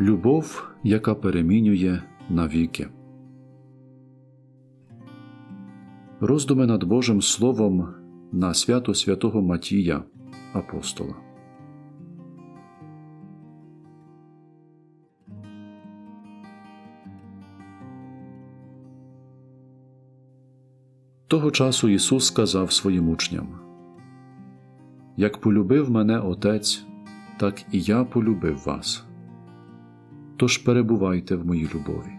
Любов, яка перемінює навіки. Роздуми над Божим Словом на свято святого Матія, апостола. Того часу Ісус сказав своїм учням: Як полюбив мене Отець, так і я полюбив вас. Тож перебувайте в моїй любові.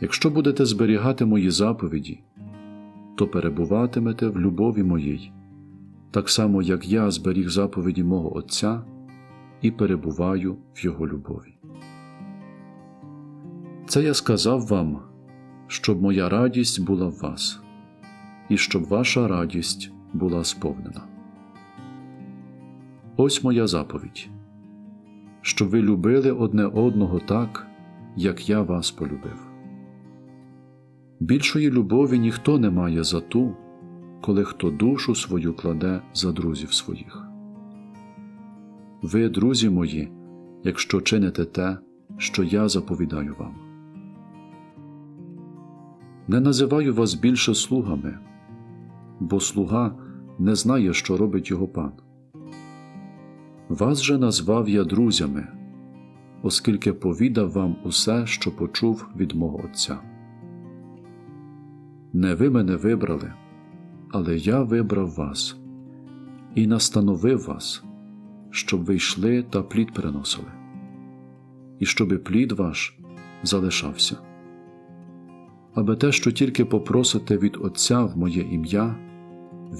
Якщо будете зберігати мої заповіді, то перебуватимете в любові моїй, так само, як я зберіг заповіді мого Отця і перебуваю в Його любові. Це я сказав вам, щоб моя радість була в вас, і щоб ваша радість була сповнена. Ось моя заповідь, щоб ви любили одне одного так, як я вас полюбив. Більшої любові ніхто не має за ту, коли хто душу свою кладе за друзів своїх. Ви, друзі мої, якщо чините те, що я заповідаю вам. Не називаю вас більше слугами, бо слуга не знає, що робить його пан. Вас же назвав я друзями, оскільки повідав вам усе, що почув від мого Отця. Не ви мене вибрали, але я вибрав вас і настановив вас, щоб ви йшли та плід приносили, і щоби плід ваш залишався. Аби те, що тільки попросите від Отця в моє ім'я,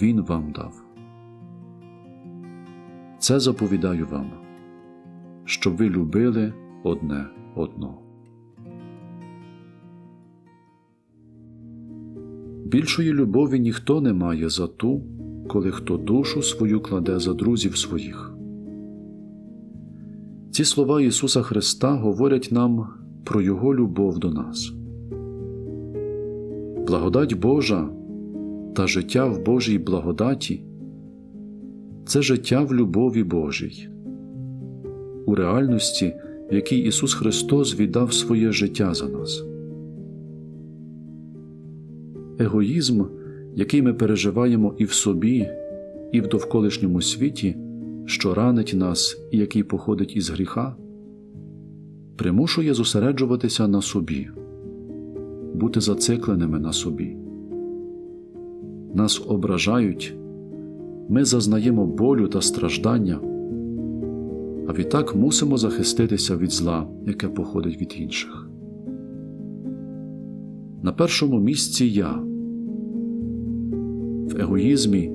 Він вам дав. Це заповідаю вам, щоб ви любили одне одного. Більшої любові ніхто не має за ту, коли хто душу свою кладе за друзів своїх. Ці слова Ісуса Христа говорять нам про Його любов до нас. Благодать Божа та життя в Божій благодаті це життя в любові Божій, у реальності, в якій Ісус Христос віддав своє життя за нас. Егоїзм, який ми переживаємо і в собі, і в довколишньому світі, що ранить нас і який походить із гріха, примушує зосереджуватися на собі, бути зацикленими на собі. Нас ображають, ми зазнаємо болю та страждання, а відтак мусимо захиститися від зла, яке походить від інших. На першому місці я. В егоїзмі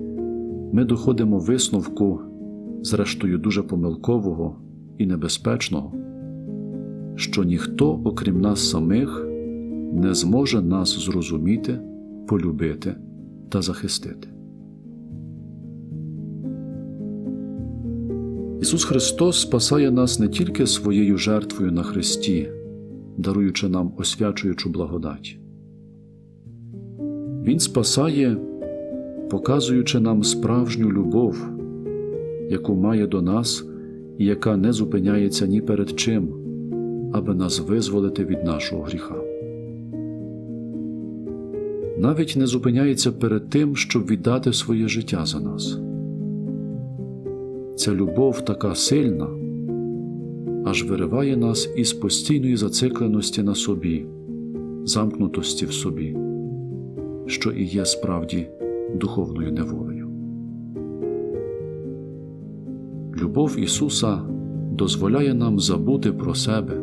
ми доходимо висновку, зрештою дуже помилкового і небезпечного, що ніхто, окрім нас самих, не зможе нас зрозуміти, полюбити та захистити. Ісус Христос спасає нас не тільки своєю жертвою на Христі, даруючи нам освячуючу благодать. Він спасає, показуючи нам справжню любов, яку має до нас і яка не зупиняється ні перед чим, аби нас визволити від нашого гріха. Навіть не зупиняється перед тим, щоб віддати своє життя за нас. Ця любов така сильна, аж вириває нас із постійної зацикленості на собі, замкнутості в собі що і є справді духовною неволею. Любов Ісуса дозволяє нам забути про себе,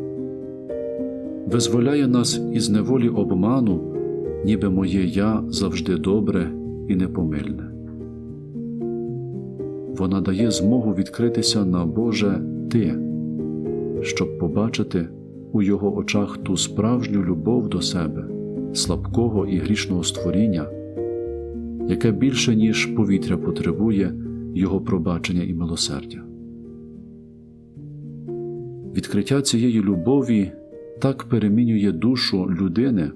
визволяє нас із неволі обману, ніби моє я завжди добре і непомильне. Вона дає змогу відкритися на Боже Ти, щоб побачити у Його очах ту справжню любов до себе слабкого і грішного створіння, яке більше, ніж повітря потребує Його пробачення і милосердя. Відкриття цієї любові так перемінює душу людини,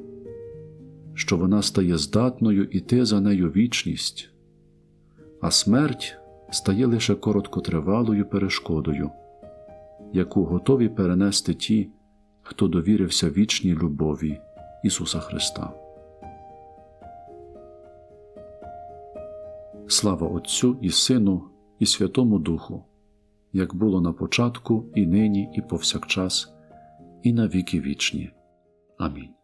що вона стає здатною іти за нею вічність, а смерть стає лише короткотривалою перешкодою, яку готові перенести ті, хто довірився вічній любові Ісуса Христа. Слава Отцю і Сину, і Святому Духу, як було на початку, і нині, і повсякчас, і на віки вічні. Амінь.